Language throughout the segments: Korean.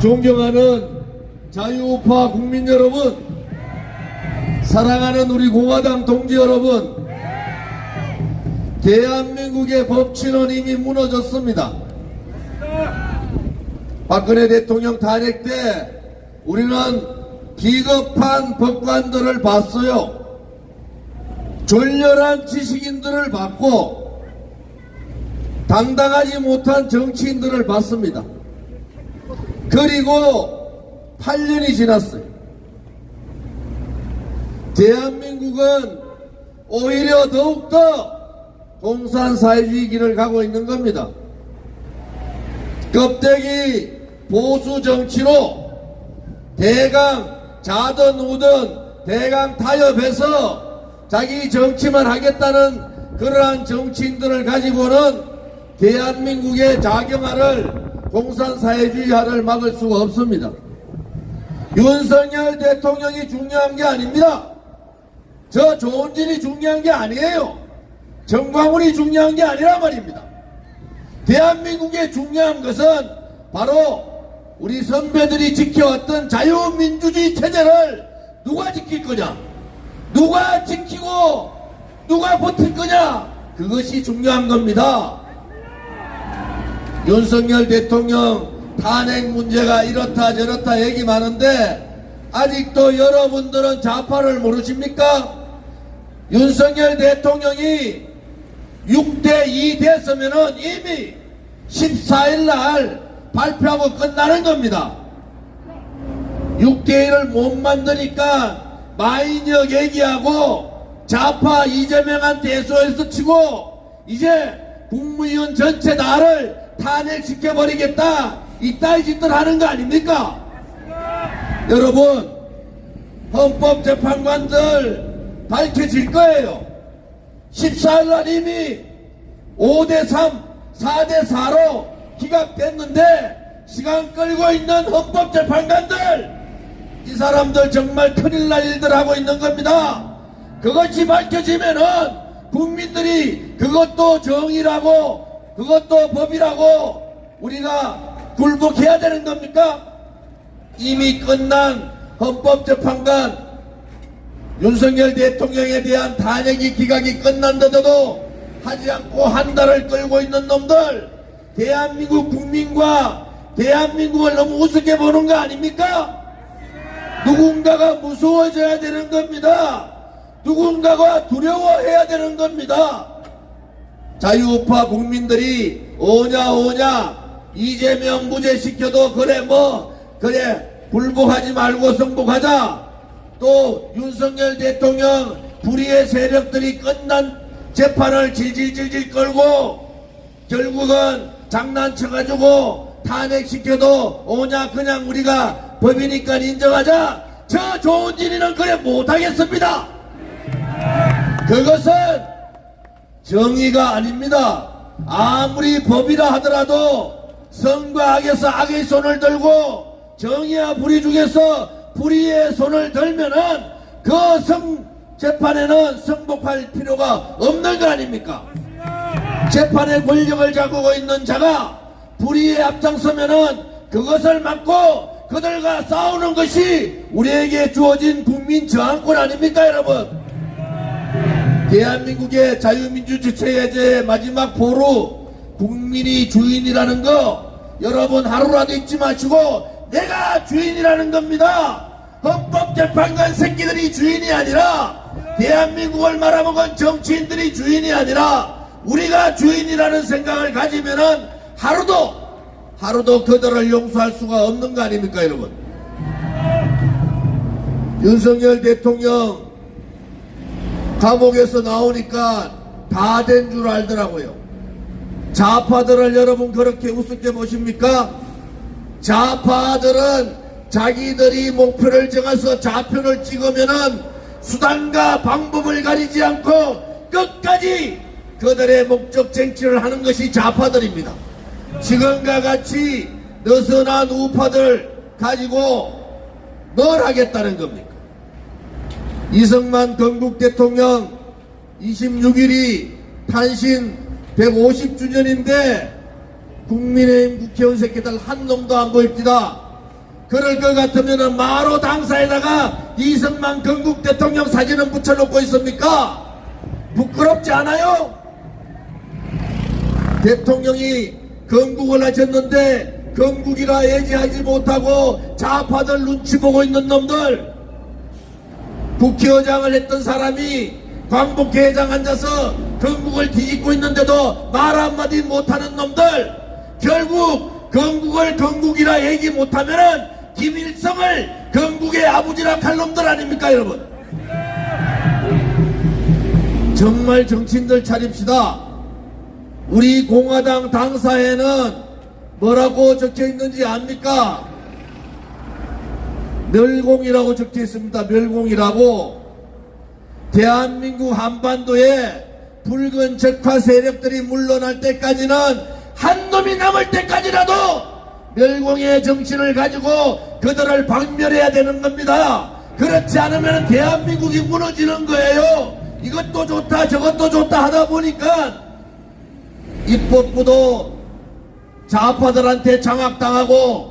존경하는 자유우파 국민 여러분, 사랑하는 우리 공화당 동지 여러분, 대한민국의 법치는 이미 무너졌습니다. 박근혜 대통령 탄핵 때 우리는 비겁한 법관들을 봤어요. 졸렬한 지식인들을 봤고 당당하지 못한 정치인들을 봤습니다. 그리고 8년이 지났어요. 대한민국은 오히려 더욱더 공산사회주의 길을 가고 있는 겁니다. 껍데기 보수 정치로 대강 자든 우든 대강 타협해서 자기 정치만 하겠다는 그러한 정치인들을 가지고는 대한민국의 자경화를 공산사회주의화를 막을 수가 없습니다. 윤석열 대통령이 중요한 게 아닙니다. 저 조은진이 중요한 게 아니에요. 정광훈이 중요한 게 아니란 말입니다. 대한민국의 중요한 것은 바로 우리 선배들이 지켜왔던 자유민주주의 체제를 누가 지킬 거냐? 누가 지키고 누가 버틸 거냐? 그것이 중요한 겁니다. 윤석열 대통령 탄핵 문제가 이렇다 저렇다 얘기 많은데 아직도 여러분들은 좌파를 모르십니까? 윤석열 대통령이 6대2 됐으면은 이미 14일 날 발표하고 끝나는 겁니다. 6대1을 못 만드니까 마인역 얘기하고 좌파 이재명한테 애소에서 치고 이제 국무위원 전체 나를 탄핵시켜버리겠다 이따위 짓들 하는 거 아닙니까? 여러분 헌법재판관들 밝혀질 거예요. 14일날 이미 5대3, 4대4로 기각됐는데 시간 끌고 있는 헌법재판관들 이 사람들 정말 큰일 날 일들 하고 있는 겁니다. 그것이 밝혀지면은 국민들이 그것도 정의라고 그것도 법이라고 우리가 굴복해야 되는 겁니까? 이미 끝난 헌법재판관 윤석열 대통령에 대한 탄핵이 기각이 끝난데도 하지 않고 한 달을 끌고 있는 놈들 대한민국 국민과 대한민국을 너무 우습게 보는 거 아닙니까? 누군가가 무서워져야 되는 겁니다. 누군가가 두려워해야 되는 겁니다. 자유우파 국민들이 오냐 오냐 이재명 무죄시켜도 그래 뭐 그래 불복하지 말고 성복하자. 또 윤석열 대통령 불의의 세력들이 끝난 재판을 질질질질 끌고 결국은 장난쳐가지고 탄핵시켜도 오냐 그냥 우리가 법이니까 인정하자. 저 조은진이는 그래 못하겠습니다. 그것은 정의가 아닙니다 아무리 법이라 하더라도 성과 악에서 악의 손을 들고 정의와 불의 중에서 불의의 손을 들면은 그 성 재판에는 성복할 필요가 없는 거 아닙니까? 재판의 권력을 잡고 있는 자가 불의에 앞장서면은 그것을 막고 그들과 싸우는 것이 우리에게 주어진 국민 저항권 아닙니까 여러분? 대한민국의 자유민주주의 체제의 마지막 보루 국민이 주인이라는 거 여러분 하루라도 잊지 마시고 내가 주인이라는 겁니다. 헌법재판관 새끼들이 주인이 아니라 대한민국을 말아먹은 정치인들이 주인이 아니라 우리가 주인이라는 생각을 가지면은 하루도 하루도 그들을 용서할 수가 없는 거 아닙니까 여러분 윤석열 대통령 감옥에서 나오니까 다 된 줄 알더라고요 좌파들을 여러분 그렇게 우습게 보십니까 좌파들은 자기들이 목표를 정해서 좌표를 찍으면은 수단과 방법을 가리지 않고 끝까지 그들의 목적 쟁취를 하는 것이 좌파들입니다. 지금과 같이 느슨한 우파들 가지고 뭘 하겠다는 겁니까? 이승만 건국 대통령 26일이 탄신 150주년인데 국민의힘 국회의원 새끼들 한 놈도 안 보입니다. 그럴 것 같으면 마로 당사에다가 이승만 건국 대통령 사진은 붙여놓고 있습니까? 부끄럽지 않아요? 대통령이 건국을 하셨는데 건국이라 얘기하지 못하고 좌파들 눈치 보고 있는 놈들 국회의장을 했던 사람이 광복회장 앉아서 건국을 뒤집고 있는데도 말 한마디 못하는 놈들. 결국 건국을 건국이라 얘기 못하면은 김일성을 건국의 아버지라 할 놈들 아닙니까 여러분? 정말 정치인들 차립시다. 우리 공화당 당사에는 뭐라고 적혀 있는지 압니까? 멸공이라고 적혀 있습니다. 멸공이라고. 대한민국 한반도에 붉은 적화 세력들이 물러날 때까지는 한 놈이 남을 때까지라도 멸공의 정신을 가지고 그들을 박멸해야 되는 겁니다. 그렇지 않으면 대한민국이 무너지는 거예요. 이것도 좋다 저것도 좋다 하다 보니까 입법부도 좌파들한테 장악당하고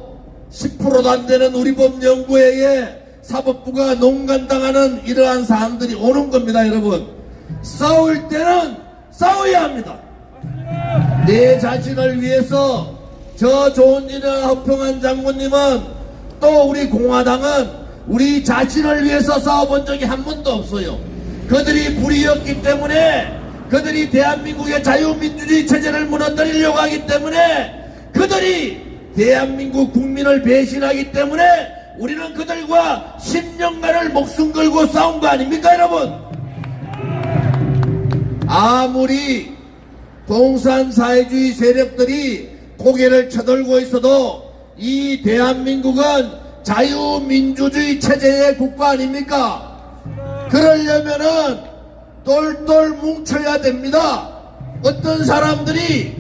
10%도 안 되는 우리 법 연구회에 사법부가 농간당하는 이러한 사항들이 오는 겁니다, 여러분. 싸울 때는 싸워야 합니다. 내 자신을 위해서 저 좋은 일을 허평한 장군님은 또 우리 공화당은 우리 자신을 위해서 싸워본 적이 한 번도 없어요. 그들이 불이었기 때문에 그들이 대한민국의 자유민주주의 체제를 무너뜨리려고 하기 때문에 그들이 대한민국 국민을 배신하기 때문에 우리는 그들과 10년간을 목숨 걸고 싸운 거 아닙니까 여러분? 아무리 공산 사회주의 세력들이 고개를 쳐들고 있어도 이 대한민국은 자유민주주의 체제의 국가 아닙니까? 그러려면은 똘똘 뭉쳐야 됩니다. 어떤 사람들이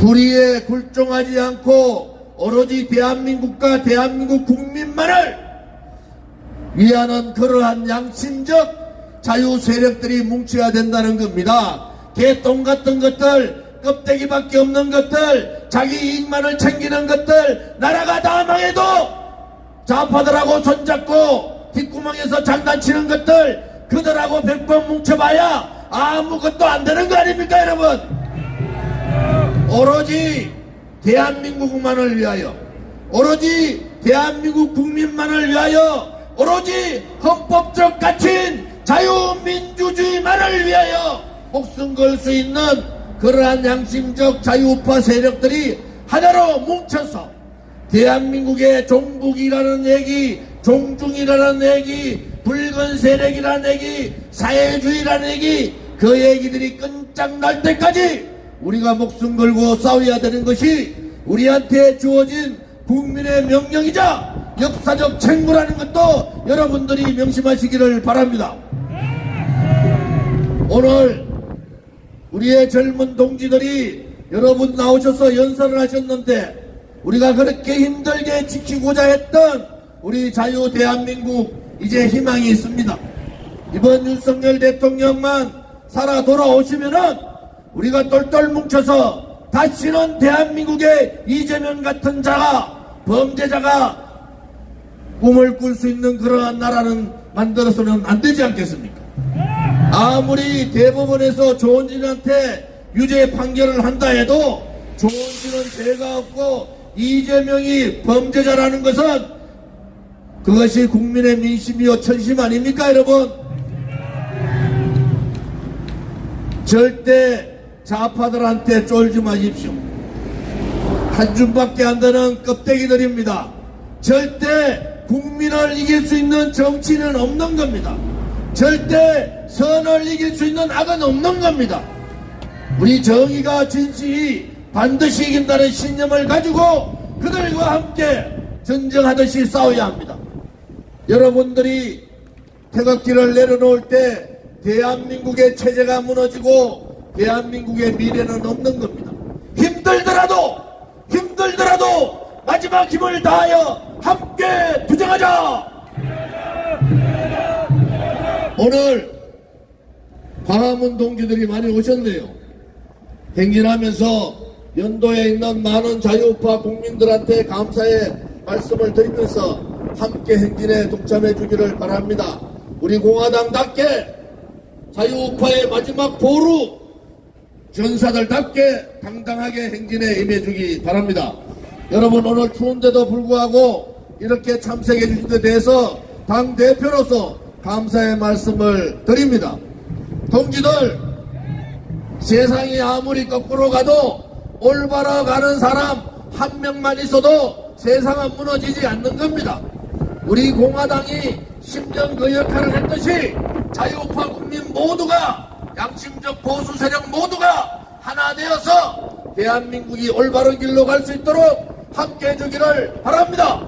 불의에 굴종하지 않고 오로지 대한민국과 대한민국 국민만을 위하는 그러한 양심적 자유 세력들이 뭉쳐야 된다는 겁니다. 개똥 같은 것들, 껍데기밖에 없는 것들, 자기 이익만을 챙기는 것들, 나라가 다 망해도 좌파들하고 손잡고 뒷구멍에서 장난치는 것들, 그들하고 백번 뭉쳐봐야 아무것도 안 되는 거 아닙니까, 여러분? 오로지 대한민국만을 위하여 오로지 대한민국 국민만을 위하여 오로지 헌법적 가치인 자유민주주의만을 위하여 목숨 걸 수 있는 그러한 양심적 자유우파 세력들이 하나로 뭉쳐서 대한민국의 종북이라는 얘기, 종중이라는 얘기, 붉은 세력이라는 얘기, 사회주의라는 얘기, 그 얘기들이 끈짝날 때까지 우리가 목숨 걸고 싸워야 되는 것이 우리한테 주어진 국민의 명령이자 역사적 책무라는 것도 여러분들이 명심하시기를 바랍니다. 오늘 우리의 젊은 동지들이 여러분 나오셔서 연설을 하셨는데 우리가 그렇게 힘들게 지키고자 했던 우리 자유 대한민국 이제 희망이 있습니다. 이번 윤석열 대통령만 살아 돌아오시면은 우리가 똘똘 뭉쳐서 다시는 대한민국의 이재명 같은 자가 범죄자가 꿈을 꿀 수 있는 그러한 나라는 만들어서는 안 되지 않겠습니까? 아무리 대법원에서 조원진한테 유죄 판결을 한다 해도 조원진은 죄가 없고 이재명이 범죄자라는 것은 그것이 국민의 민심이요 천심 아닙니까 여러분? 절대 좌파들한테 쫄지 마십시오. 한 줌밖에 안 되는 껍데기들입니다. 절대 국민을 이길 수 있는 정치는 없는 겁니다. 절대 선을 이길 수 있는 악은 없는 겁니다. 우리 정의가 진실이 반드시 이긴다는 신념을 가지고 그들과 함께 전쟁하듯이 싸워야 합니다. 여러분들이 태극기를 내려놓을 때 대한민국의 체제가 무너지고 대한민국의 미래는 없는 겁니다. 힘들더라도 힘들더라도 마지막 힘을 다하여 함께 투쟁하자. 오늘 광화문 동지들이 많이 오셨네요. 행진하면서 연도에 있는 많은 자유우파 국민들한테 감사의 말씀을 드리면서 함께 행진에 동참해 주기를 바랍니다. 우리 공화당답게 자유우파의 마지막 보루 전사들답게 당당하게 행진에 임해주기 바랍니다. 여러분 오늘 추운데도 불구하고 이렇게 참석해 주신 데 대해서 당 대표로서 감사의 말씀을 드립니다. 동지들 세상이 아무리 거꾸로 가도 올바로 가는 사람 한 명만 있어도 세상은 무너지지 않는 겁니다. 우리 공화당이 심정 그 역할을 했듯이 자유우파 국민 모두가 양심적 보수 세력 모두가 하나 되어서 대한민국이 올바른 길로 갈 수 있도록 함께 해 주기를 바랍니다.